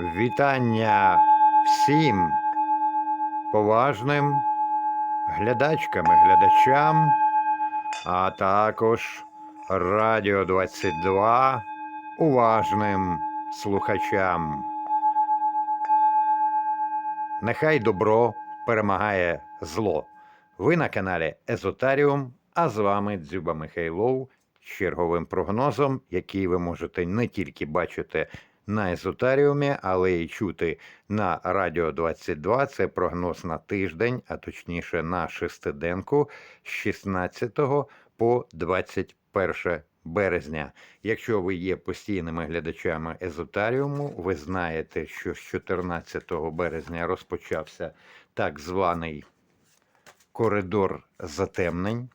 Вітання всім поважним глядачкам і глядачам, а також Радіо 22 уважним слухачам. Нехай добро перемагає зло. Ви на каналі Езотаріум, а з вами Дзюба Михайлов з черговим прогнозом, який ви можете не тільки бачити на Езотаріумі, але й чути на Радіо 22. Це прогноз на тиждень, а точніше на шестиденку з 16 по 21 березня. Якщо ви є постійними глядачами Езотаріуму, ви знаєте, що з 14 березня розпочався так званий коридор затемнень,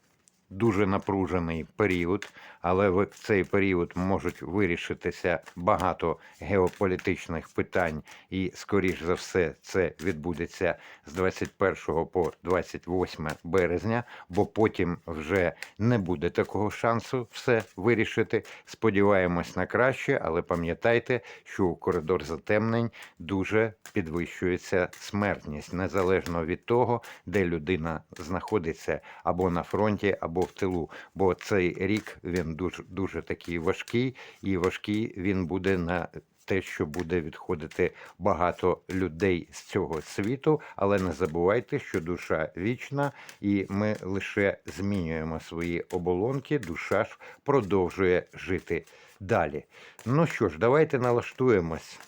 дуже напружений період, але в цей період можуть вирішитися багато геополітичних питань, і, скоріш за все, це відбудеться з 21 по 28 березня, бо потім вже не буде такого шансу все вирішити. Сподіваємось на краще, але пам'ятайте, що коридор затемнень дуже підвищується смертність, незалежно від того, де людина знаходиться або на фронті, або в тилу. Бо цей рік він дуже дуже такий важкий, і важкий він буде на те, що буде відходити багато людей з цього світу, але не забувайте, що душа вічна, і ми лише змінюємо свої оболонки. Душа ж продовжує жити далі. Ну що ж, давайте налаштуємось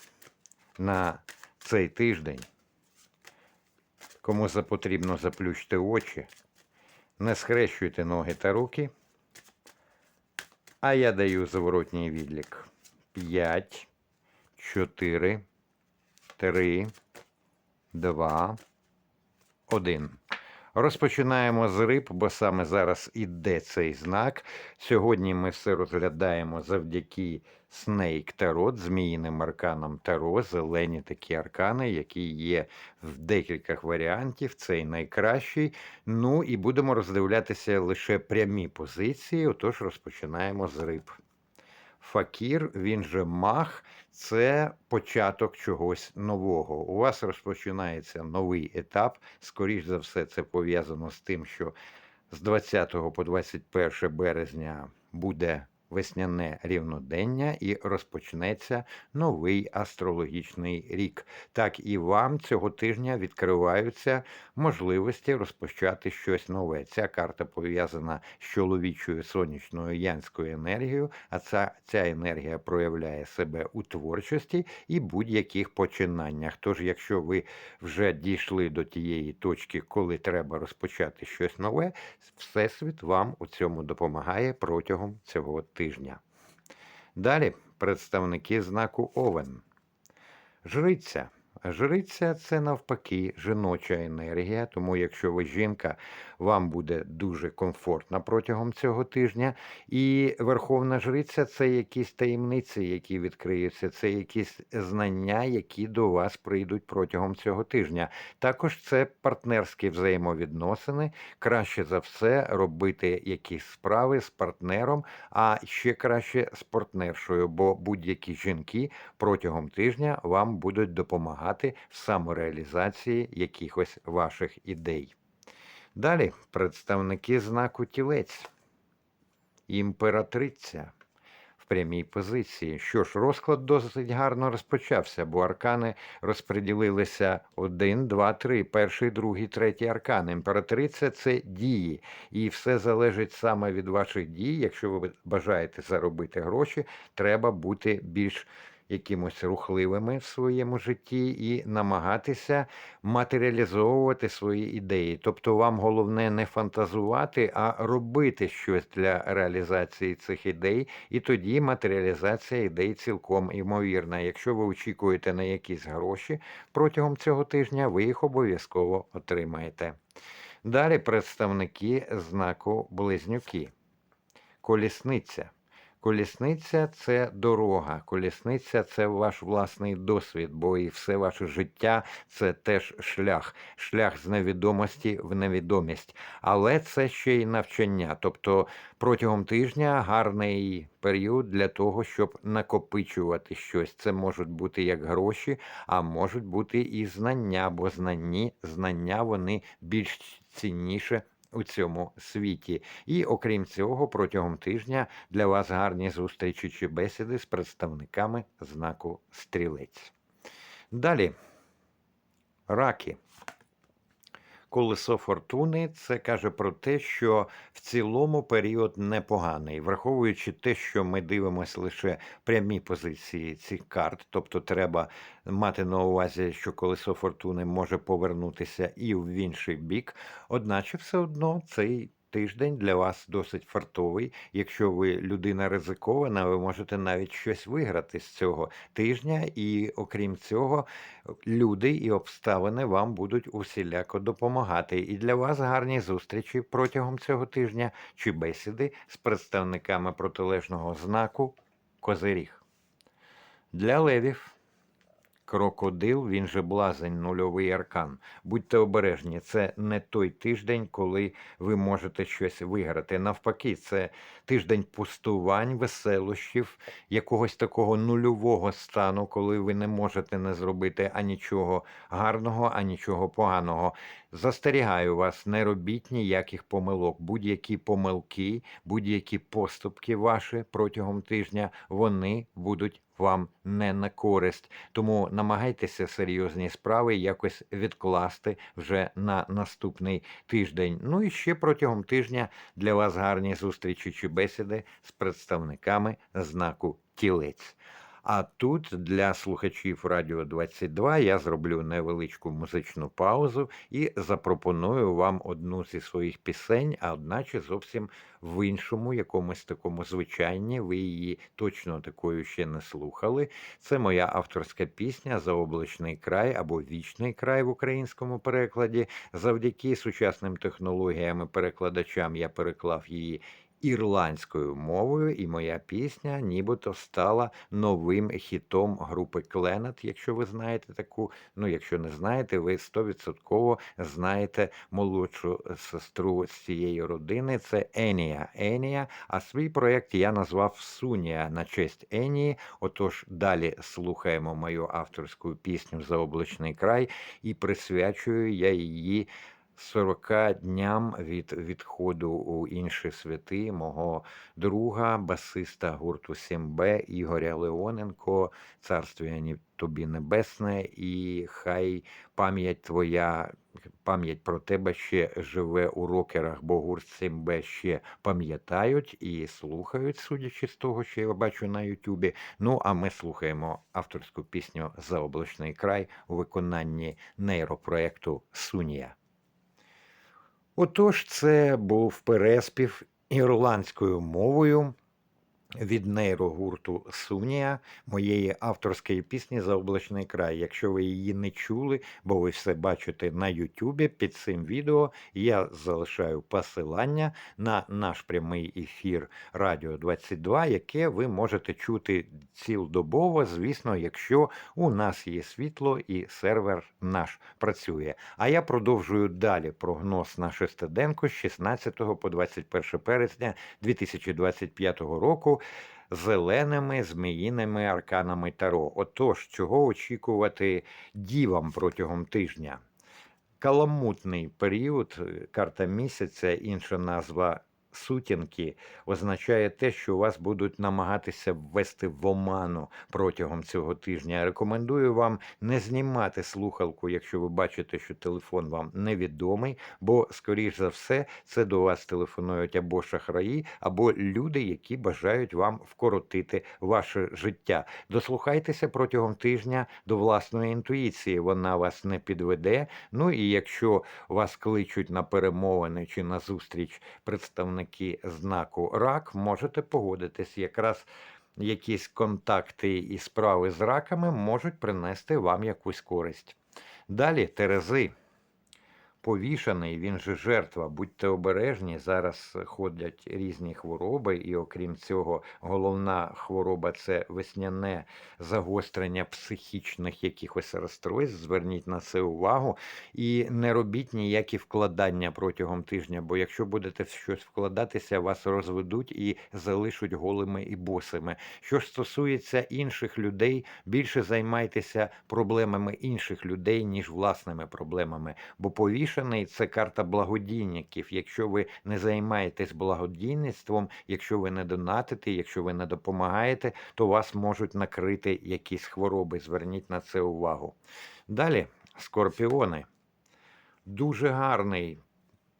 на цей тиждень. Кому запотрібно заплющте очі, не схрещуйте ноги та руки. А я даю зворотній відлік. 5, 4, 3, 2, 1. Розпочинаємо з риб, бо саме зараз іде цей знак. Сьогодні ми все розглядаємо завдяки Snake Tarot, зміїним арканам Таро, зелені такі аркани, які є в декількох варіантів. Цей найкращий. Ну і будемо роздивлятися лише прямі позиції. Отож, розпочинаємо з риб. Факір, він же мах, це початок чогось нового. У вас розпочинається новий етап. Скоріше за все, це пов'язано з тим, що з 20 по 21 березня буде весняне рівнодення і розпочнеться новий астрологічний рік. Так і вам цього тижня відкриваються можливості розпочати щось нове. Ця карта пов'язана з чоловічою сонячною янською енергією, а ця, ця енергія проявляє себе у творчості і будь-яких починаннях. Тож, якщо ви вже дійшли до тієї точки, коли треба розпочати щось нове, Всесвіт вам у цьому допомагає протягом цього тижня. Далі представники знаку Овен. Жриця. Жриця це навпаки жіноча енергія, тому якщо ви жінка, вам буде дуже комфортно протягом цього тижня. І Верховна Жриця це якісь таємниці, які відкриються, це якісь знання, які до вас прийдуть протягом цього тижня. Також це партнерські взаємовідносини. Краще за все робити якісь справи з партнером, а ще краще з партнершою, бо будь-які жінки протягом тижня вам будуть допомагати в самореалізації якихось ваших ідей. Далі представники знаку тілець, імператриця в прямій позиції. Що ж, розклад досить гарно розпочався, бо аркани розподілилися один, два, три. Перший, другий, третій аркан. Імператриця це дії, і все залежить саме від ваших дій. Якщо ви бажаєте заробити гроші, треба бути більш якимось рухливими в своєму житті і намагатися матеріалізовувати свої ідеї. Тобто вам головне не фантазувати, а робити щось для реалізації цих ідей, і тоді матеріалізація ідей цілком імовірна. Якщо ви очікуєте на якісь гроші протягом цього тижня, ви їх обов'язково отримаєте. Далі представники знаку близнюки. Колісниця. Колісниця це дорога, колісниця це ваш власний досвід, бо і все ваше життя це теж шлях, шлях з невідомості в невідомість. Але це ще й навчання. Тобто протягом тижня гарний період для того, щоб накопичувати щось. Це можуть бути як гроші, а можуть бути і знання, бо знанні, знання вони більш цінніше у цьому світі. І окрім цього, протягом тижня для вас гарні зустрічі чи бесіди з представниками знаку стрілець. Далі раки. Колесо фортуни це каже про те, що в цілому період непоганий, враховуючи те, що ми дивимося лише прямі позиції цих карт, тобто треба мати на увазі, що колесо фортуни може повернутися і в інший бік, одначе все одно цей. Тиждень для вас досить фартовий. Якщо ви людина ризикована, ви можете навіть щось виграти з цього тижня, і окрім цього, люди і обставини вам будуть усіляко допомагати. І для вас гарні зустрічі протягом цього тижня чи бесіди з представниками протилежного знаку Козиріг. Для левів. Крокодил, він же блазень, нульовий аркан. Будьте обережні, це не той тиждень, коли ви можете щось виграти. Навпаки, це тиждень пустувань, веселощів, якогось такого нульового стану, коли ви не можете не зробити анічого гарного, а нічого поганого. Застерігаю вас, не робіть ніяких помилок. Будь-які помилки, будь-які поступки ваші протягом тижня, вони будуть вам не на користь. Тому намагайтеся серйозні справи якось відкласти вже на наступний тиждень. Ну і ще протягом тижня для вас гарні зустрічі чи бесіди з представниками знаку тілець. А тут для слухачів Радіо 22 я зроблю невеличку музичну паузу і запропоную вам одну зі своїх пісень, а одначе зовсім в іншому, якомусь такому звичайні. Ви її точно такою ще не слухали. Це моя авторська пісня Заоблачний край або Вічний край в українському перекладі. Завдяки сучасним технологіям і перекладачам я переклав її ірландською мовою, і моя пісня нібито стала новим хітом групи Кленет, якщо ви знаєте таку. Ну, якщо не знаєте, ви стовідсотково знаєте молодшу сестру з цієї родини. Це Енія. Енія. А свій проєкт я назвав Сунія на честь Енії. Отож, далі слухаємо мою авторську пісню Заоблачний край і присвячую я її. 40 дням від відходу у інші святи мого друга, басиста гурту 7Б Ігоря Леоненко, царствує тобі небесне, і хай пам'ять твоя, пам'ять про тебе ще живе у рокерах, бо гурт 7Б ще пам'ятають і слухають, судячи з того, що я бачу на Ютубі. Ну, а ми слухаємо авторську пісню Заоблачний край у виконанні нейропроекту Сунія. Отож, це був переспів ірландською мовою від нейрогурту Сунія моєї авторської пісні Заоблачний край. Якщо ви її не чули, бо ви все бачите на Ютубі під цим відео, я залишаю посилання на наш прямий ефір Радіо 22, яке ви можете чути цілодобово, звісно, якщо у нас є світло і сервер наш працює. А я продовжую далі прогноз на шестиденку з 16 по 21 березня 2025 року зеленими зміїними арканами Таро. Отож, чого очікувати дівам протягом тижня? Каламутний період, карта місяця, інша назва сутінки означає те, що вас будуть намагатися ввести в оману протягом цього тижня. Рекомендую вам не знімати слухалку, якщо ви бачите, що телефон вам невідомий, бо, скоріш за все, це до вас телефонують або шахраї, або люди, які бажають вам вкоротити ваше життя. Дослухайтеся протягом тижня до власної інтуїції. Вона вас не підведе. Ну і якщо вас кличуть на перемовини чи на зустріч представники знаку рак, можете погодитись. Якраз якісь контакти і справи з раками можуть принести вам якусь користь. Далі Терези. Повішаний, він же жертва. Будьте обережні. Зараз ходять різні хвороби, і окрім цього, головна хвороба це весняне загострення психічних якихось розстройств. Зверніть на це увагу і не робіть ніякі вкладання протягом тижня, бо якщо будете щось вкладатися, вас розведуть і залишать голими і босими. Що ж стосується інших людей, більше займайтеся проблемами інших людей, ніж власними проблемами. Бо повішений це карта благодійників. Якщо ви не займаєтесь благодійництвом, якщо ви не донатите, якщо ви не допомагаєте, то вас можуть накрити якісь хвороби. Зверніть на це увагу. Далі, скорпіони. Дуже гарний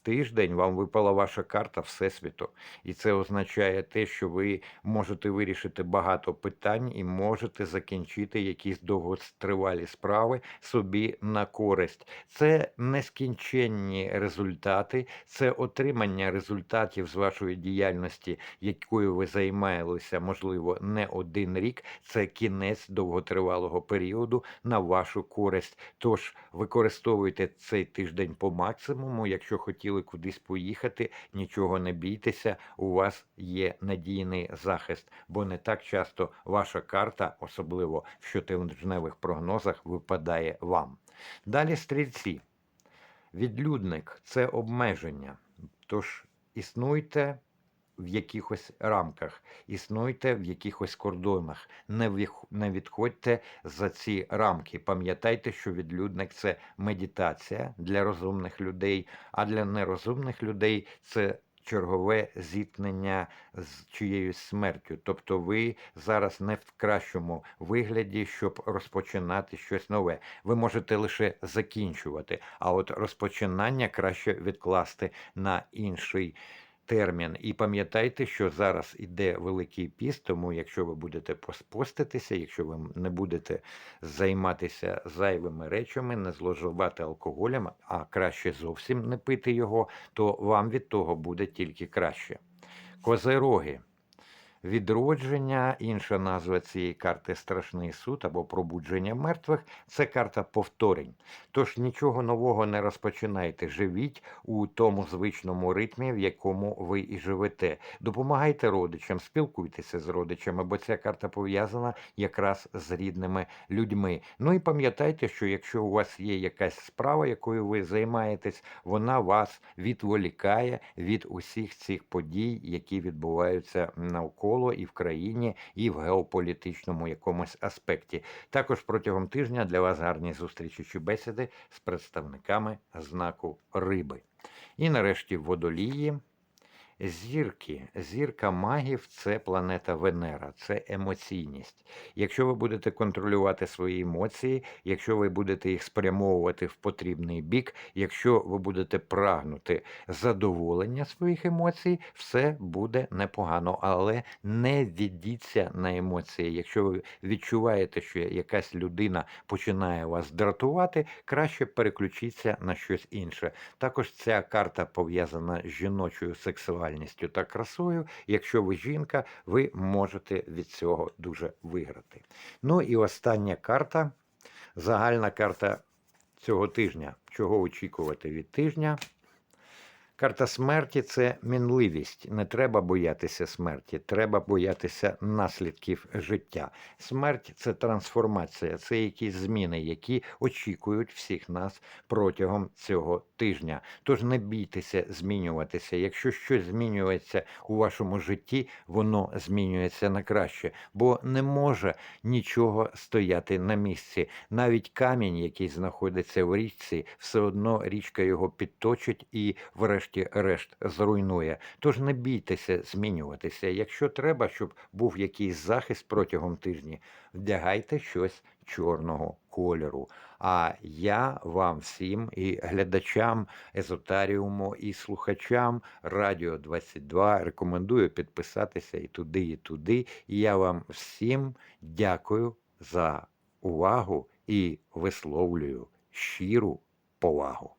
тиждень вам випала ваша карта Всесвіту. І це означає те, що ви можете вирішити багато питань і можете закінчити якісь довготривалі справи собі на користь. Це нескінченні результати, це отримання результатів з вашої діяльності, якою ви займалися, можливо, не один рік. Це кінець довготривалого періоду на вашу користь. Тож використовуйте цей тиждень по максимуму, якщо хотіли кудись поїхати, нічого не бійтеся, у вас є надійний захист, бо не так часто ваша карта, особливо в щотижневих прогнозах, випадає вам. Далі стрільці. Відлюдник це обмеження. Тож існуйте в якихось рамках, існуйте в якихось кордонах, не відходьте за ці рамки. Пам'ятайте, що відлюдник це медитація для розумних людей, а для нерозумних людей це чергове зіткнення з чиєюсь смертю. Тобто ви зараз не в кращому вигляді, щоб розпочинати щось нове. Ви можете лише закінчувати, а от розпочинання краще відкласти на інший термін. І пам'ятайте, що зараз іде Великий піст, тому якщо ви будете поспоститися, якщо ви не будете займатися зайвими речами, не зловживати алкоголем, а краще зовсім не пити його, то вам від того буде тільки краще. Козероги. Відродження, інша назва цієї карти Страшний суд або пробудження мертвих це карта повторень. Тож нічого нового не розпочинайте. Живіть у тому звичному ритмі, в якому ви і живете. Допомагайте родичам, спілкуйтеся з родичами, бо ця карта пов'язана якраз з рідними людьми. Ну і пам'ятайте, що якщо у вас є якась справа, якою ви займаєтесь, вона вас відволікає від усіх цих подій, які відбуваються навколо і в країні, і в геополітичному якомусь аспекті. Також протягом тижня для вас гарні зустрічі бесіди з представниками знаку риби. І нарешті водолії. Зірки, зірка магів це планета Венера, це емоційність. Якщо ви будете контролювати свої емоції, якщо ви будете їх спрямовувати в потрібний бік, якщо ви будете прагнути задоволення своїх емоцій, все буде непогано, але не віддіться на емоції. Якщо ви відчуваєте, що якась людина починає вас дратувати, краще переключіться на щось інше. Також ця карта пов'язана з жіночою сексуальністю та красою. Якщо ви жінка, ви можете від цього дуже виграти. Ну і остання карта, загальна карта цього тижня. Чого очікувати від тижня? Карта смерті це мінливість. Не треба боятися смерті, треба боятися наслідків життя. Смерть це трансформація, це якісь зміни, які очікують всіх нас протягом цього тижня. Тож не бійтеся змінюватися. Якщо щось змінюється у вашому житті, воно змінюється на краще, бо не може нічого стояти на місці. Навіть камінь, який знаходиться в річці, все одно річка його підточить і врешті решт зруйнує. Тож не бійтеся змінюватися. Якщо треба, щоб був якийсь захист протягом тижня, вдягайте щось чорного кольору. А я вам всім і глядачам езотаріуму, і слухачам Радіо 22 рекомендую підписатися і туди, і туди. І я вам всім дякую за увагу і висловлюю щиру повагу.